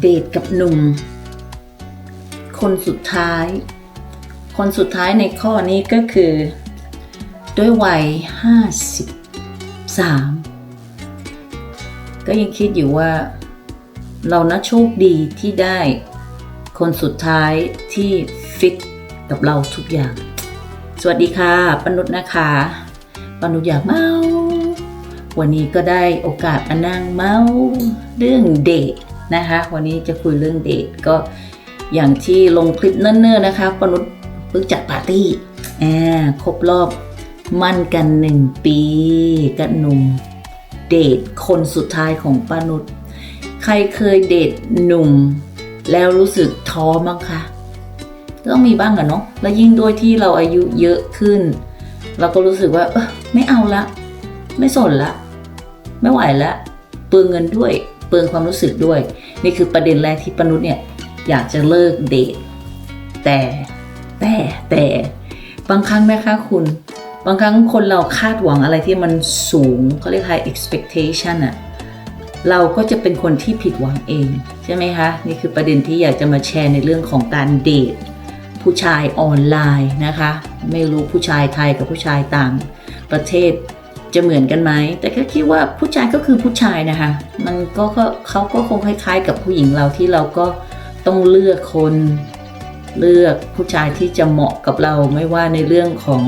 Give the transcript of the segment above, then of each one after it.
เดทกับหนุ่ม คนสุดท้าย คนสุดท้ายในข้อนี้ก็คือ ด้วยวัย 53 ก็ยังคิดอยู่ว่า เรานะโชคดีที่ได้ คนสุดท้ายที่ฟิตกับเราทุกอย่าง สวัสดีค่ะปนุษนะคะปนุษอยากเมาวันนี้ก็ได้โอกาสมานั่งเมาเรื่องเดท นะคะ วันนี้จะคุยเรื่องเดทก็อย่างที่ลงคลิปเนิ่นๆนะคะปนุษย์เพิ่งจัดปาร์ตี้อ่าครบรอบมั่นกันหนึ่งปีกับหนุ่มเดทคนสุดท้ายของปานุษย์ใครเคยเดทหนุ่ม แล้วรู้สึกท้อมั้งคะต้องมีบ้างอะเนาะแล้วยิ่งด้วยที่เราอายุเยอะขึ้น เราก็รู้สึกว่า เออไม่เอาละ ไม่สนละ ไม่ไหวละ เปลืองเงินด้วย เปลืองความรู้สึกด้วย นี่คือประเด็นแรกที่ปนุษย์เนี่ยอยากจะเลิกเดทแต่แต่แต่บางครั้งนะคะคุณ บางครั้งคนเราคาดหวังอะไรที่มันสูงเขาเรียก high expectation อะเราก็จะเป็นคนที่ผิดหวังเอง ใช่ไหมคะ นี่คือประเด็นที่อยากจะมาแชร์ในเรื่องของการเดทผู้ชายออนไลน์นะคะ ไม่รู้ผู้ชายไทยกับผู้ชายต่างประเทศ จะเหมือนกันไหม แต่ก็คิดว่าผู้ชายก็คือผู้ชายนะคะ มันก็เขาก็คงคล้ายๆ กับผู้หญิงเราที่เราก็ต้องเลือกคน เลือกผู้ชายที่จะเหมาะกับเราไม่ว่าในเรื่องของ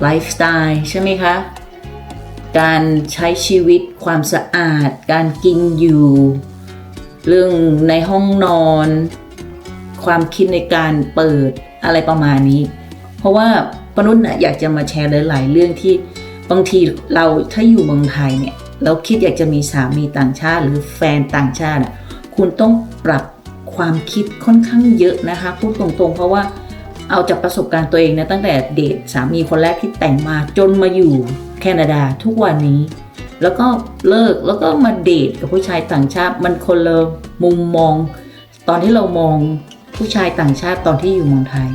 ไลฟ์สไตล์ใช่ไหมคะ การใช้ชีวิตความสะอาด การกินอยู่ เรื่องในห้องนอน ความคิดในการเปิดอะไรประมาณนี้ เพราะว่าปนุษย์นะอยากจะมาแชร์หลาย ๆ เรื่องที่ บางทีเราถ้าอยู่เมืองไทยเนี่ยเราคิดอยากจะมีสามีต่างชาติ หรือแฟนต่างชาติน่ะคุณต้องปรับความคิดค่อนข้างเยอะนะคะพูดตรงๆ เพราะว่าเอาจากประสบการณ์ตัวเองนะตั้งแต่เดทสามีคนแรกที่แต่งมาจนมาอยู่แคนาดาทุกวันนี้ แล้วก็เลิกแล้วก็มาเดทกับผู้ชายต่างชาติมันคนละมุมมอง ตอนที่เรามองผู้ชายต่างชาติตอนที่อยู่เมืองไทย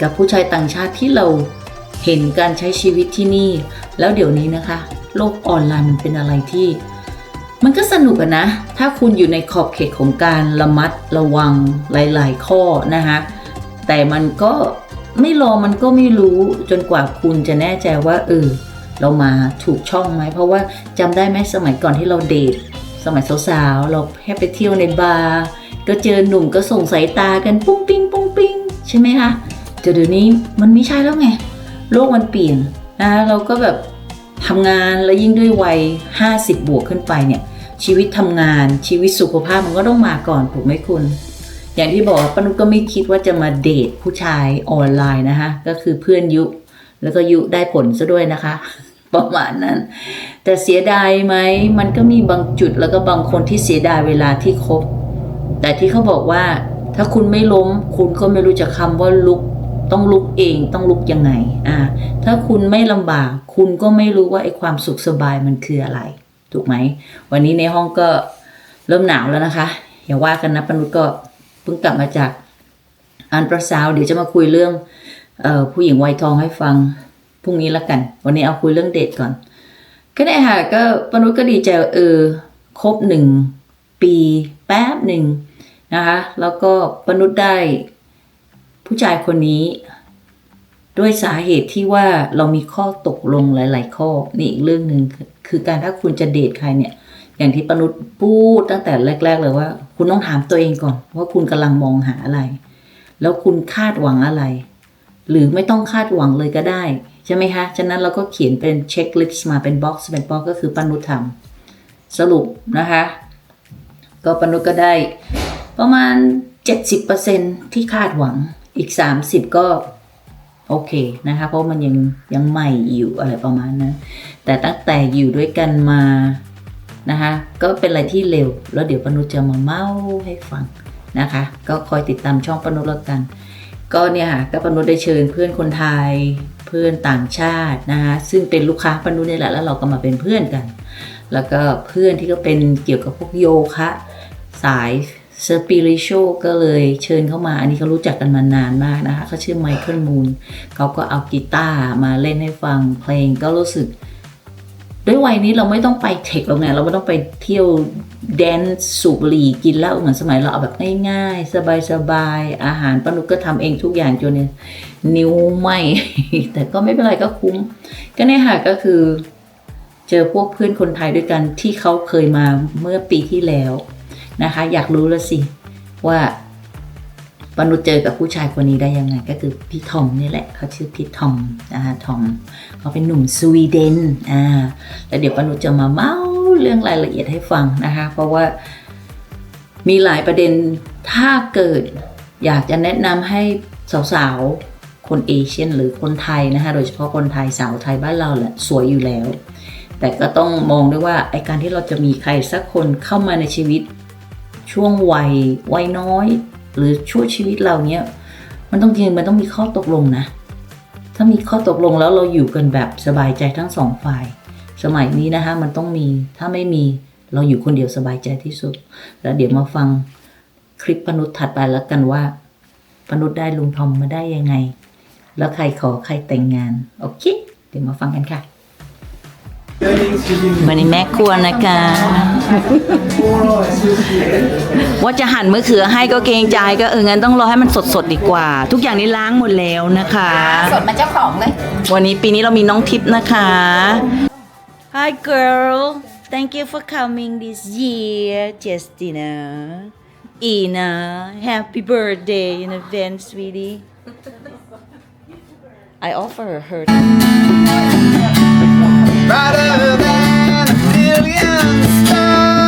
กับผู้ชายต่างชาติที่เรา เห็นการใช้ชีวิตที่นี่ แล้วเดี๋ยวนี้นะคะ โลกออนไลน์มันเป็นอะไรที่ มันก็สนุกอะนะ ถ้าคุณอยู่ในขอบเขตของการระมัดระวังหลาย ๆ ข้อนะคะแต่มันก็ไม่รอมันก็ไม่รู้จนกว่าคุณจะแน่ใจว่าเออเรามาถูกช่องไหมเพราะว่าจำได้ไหมสมัยก่อนที่เราเดทสมัยสาวๆเราแค่ไปเที่ยวในบาร์ก็เจอหนุ่มก็ส่งสายตากันปุ้งปิ้งปุ้งปิ้งใช่ไหมคะแต่เดี๋ยวนี้มันไม่ใช่แล้วไง โลกมันเปลี่ยนนะคะเราก็แบบทำงานแล้วยิ่งด้วยวัย 50 บวกขึ้นไปเนี่ย ชีวิตทำงานชีวิตสุขภาพมันก็ต้องมาก่อนถูกไหมคุณ อย่างที่บอกป้านุก็ไม่คิดว่าจะมาเดทผู้ชายออนไลน์นะคะก็คือเพื่อนยุ แล้วก็ยุได้ผลซะด้วยนะคะ ประมาณนั้น แต่เสียดายไหมมันก็มีบางจุดแล้วก็บางคนที่เสียดายเวลาที่คบแต่ที่เขาบอกว่าถ้าคุณไม่ล้ม คุณก็ไม่รู้จักคำว่าลุก ต้องลุกเองต้องลุกยังไงอ่าถ้าคุณไม่ลำบาก คุณก็ไม่รู้ว่าไอ้ความสุขสบายมันคืออะไร ถูกไหม วันนี้ในห้องก็เริ่มหนาวแล้วนะคะ อย่าว่ากันนะปนุษก็เพิ่งกลับมาจากอันประซาวเดี๋ยวจะมาคุยเรื่องออผู้หญิงวัยทองให้ฟังพรุ่งนี้ละกัน วันนี้เอาคุยเรื่องเดทก่อน ก็ได้ค่ะก็ปนุษก็ดีใจเออครบหนึ่งปีแป๊บหนึ่งนะคะ แล้วก็ปนุษย์ได้ ผู้ชายคนนี้ด้วยสาเหตุที่ว่าเรามีข้อตกลงหลาย ๆ ข้อนี่อีกเรื่องหนึ่งคือการถ้าคุณจะเดทใครเนี่ย อย่างที่ปนุษย์พูดตั้งแต่แรก ๆ เลยว่า คุณต้องถามตัวเองก่อน ว่าคุณกำลังมองหาอะไร แล้วคุณคาดหวังอะไร หรือไม่ต้องคาดหวังเลยก็ได้ ใช่ไหมคะ ฉะนั้นเราก็เขียนเป็นเช็คลิสต์มาเป็นบ็อกซ์เป็นบ็อกก็คือปนุษย์ทำสรุปนะคะ ก็ปนุษย์ก็ได้ ประมาณ 70%ที่คาดหวัง อีก 30 ก็โอเคนะคะ เพราะมันยังยังใหม่อยู่อะไรประมาณนั้น แต่ตั้งแต่อยู่ด้วยกันมานะคะ ก็เป็นอะไรที่เร็ว แล้วเดี๋ยวปนุจะมาเมาให้ฟังนะคะ ก็คอยติดตามช่องปนุแล้วกัน ก็เนี่ยค่ะก็ปนุได้เชิญเพื่อนคนไทย เพื่อนต่างชาตินะคะซึ่งเป็นลูกค้าปนุนี่แหละแล้วเราก็มาเป็นเพื่อนกัน แล้วก็เพื่อนที่ก็เป็นเกี่ยวกับพวกโยคะสาย สปิริช a l ก็เลยเชิญเข้ามา อันนี้เขารู้จักกันมานานมากนะคะเขาชื่อไมเคิลมูนเขาก็เอากีตาร์มาเล่นให้ฟังเพลงก็รู้สึก ด้วยวัยนี้เราไม่ต้องไปเทคหรอกไงเราไม่ต้องไปเที่ยวแดนซ์สูบบุหรี่กินเหล้าเหมือนสมัยเราเอาแบบง่ายๆ สบายๆ อาหารปนุกก็ทำเองทุกอย่างจนเนี่ยนิ้วไหมแต่ก็ไม่เป็นไรก็คุ้ม ก็เนี่ยค่ะก็คือ เจอพวกเพื่อนคนไทยด้วยกันที่เขาเคยมาเมื่อปีที่แล้ว นะคะ อยากรู้แล้วสิว่าปนุเจอกับผู้ชายคนนี้ได้ยังไง ก็คือพี่ทอมนี่แหละเขาชื่อพี่ทอมนะคะทอมเขาเป็นหนุ่มสวีเดนอ่าแล้วเดี๋ยวปนุจะมาเมาเรื่องรายละเอียดให้ฟังนะคะ เพราะว่ามีหลายประเด็นถ้าเกิดอยากจะแนะนำให้สาวๆ คนเอเชียนหรือคนไทยนะคะ โดยเฉพาะคนไทยสาวไทยบ้านเราแหละสวยอยู่แล้ว แต่ก็ต้องมองด้วยว่าไอการที่เราจะมีใครสักคนเข้ามาในชีวิต ช่วงวัยวัยน้อย หรือช่วงชีวิตเราเนี้ยมันต้องจริงมันต้องมีข้อตกลงนะ ถ้ามีข้อตกลงแล้วเราอยู่กันแบบสบายใจทั้งสองฝ่าย สมัยนี้นะคะมันต้องมีถ้าไม่มีเราอยู่คนเดียวสบายใจที่สุด แล้วเดี๋ยวมาฟังคลิปปนุษ์ถัดไปแล้วกันว่าปนุษได้ลุงทอมมาได้ยังไง แล้วใครขอใครแต่งงาน โอเค เดี๋ยวมาฟังกันค่ะ วันนี้แม่ครัวนะคะ ว่าจะหั่นมะเขือให้ก็เกรงใจก็เอองั้นต้องรอให้มันสดๆดีกว่า ทุกอย่างนี้ล้างหมดแล้วนะคะ สดมาเจ้าของเลย วันนี้ปีนี้เรามีน้องทิพย์นะคะ Hi girl thank you for coming this year Justina Ina happy birthday in advance sweetie I offer her brighter than a million stars.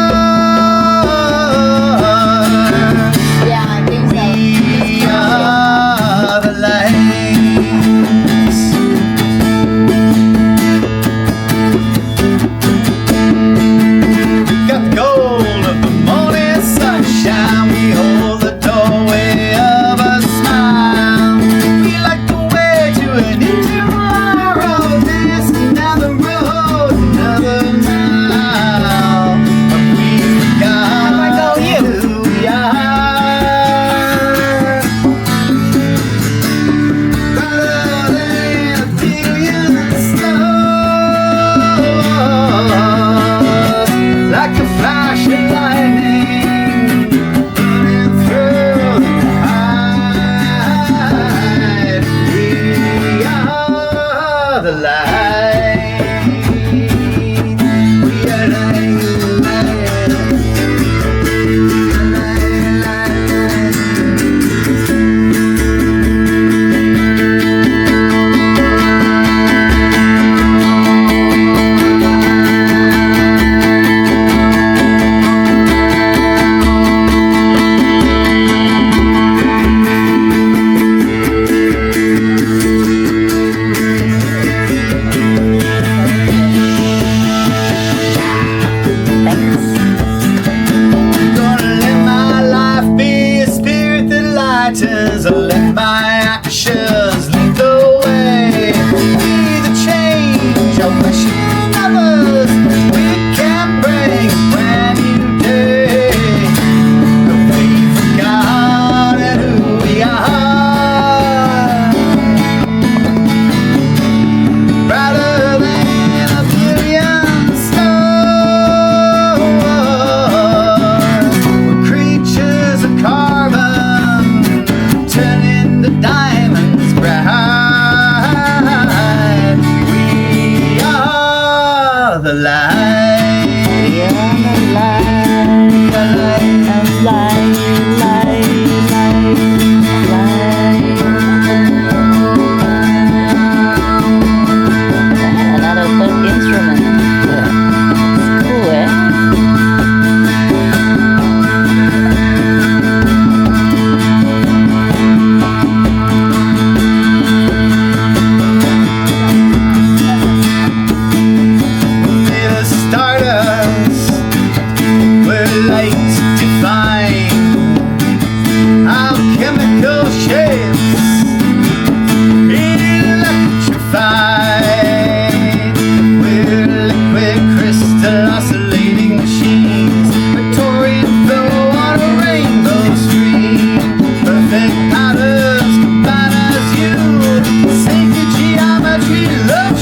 Love.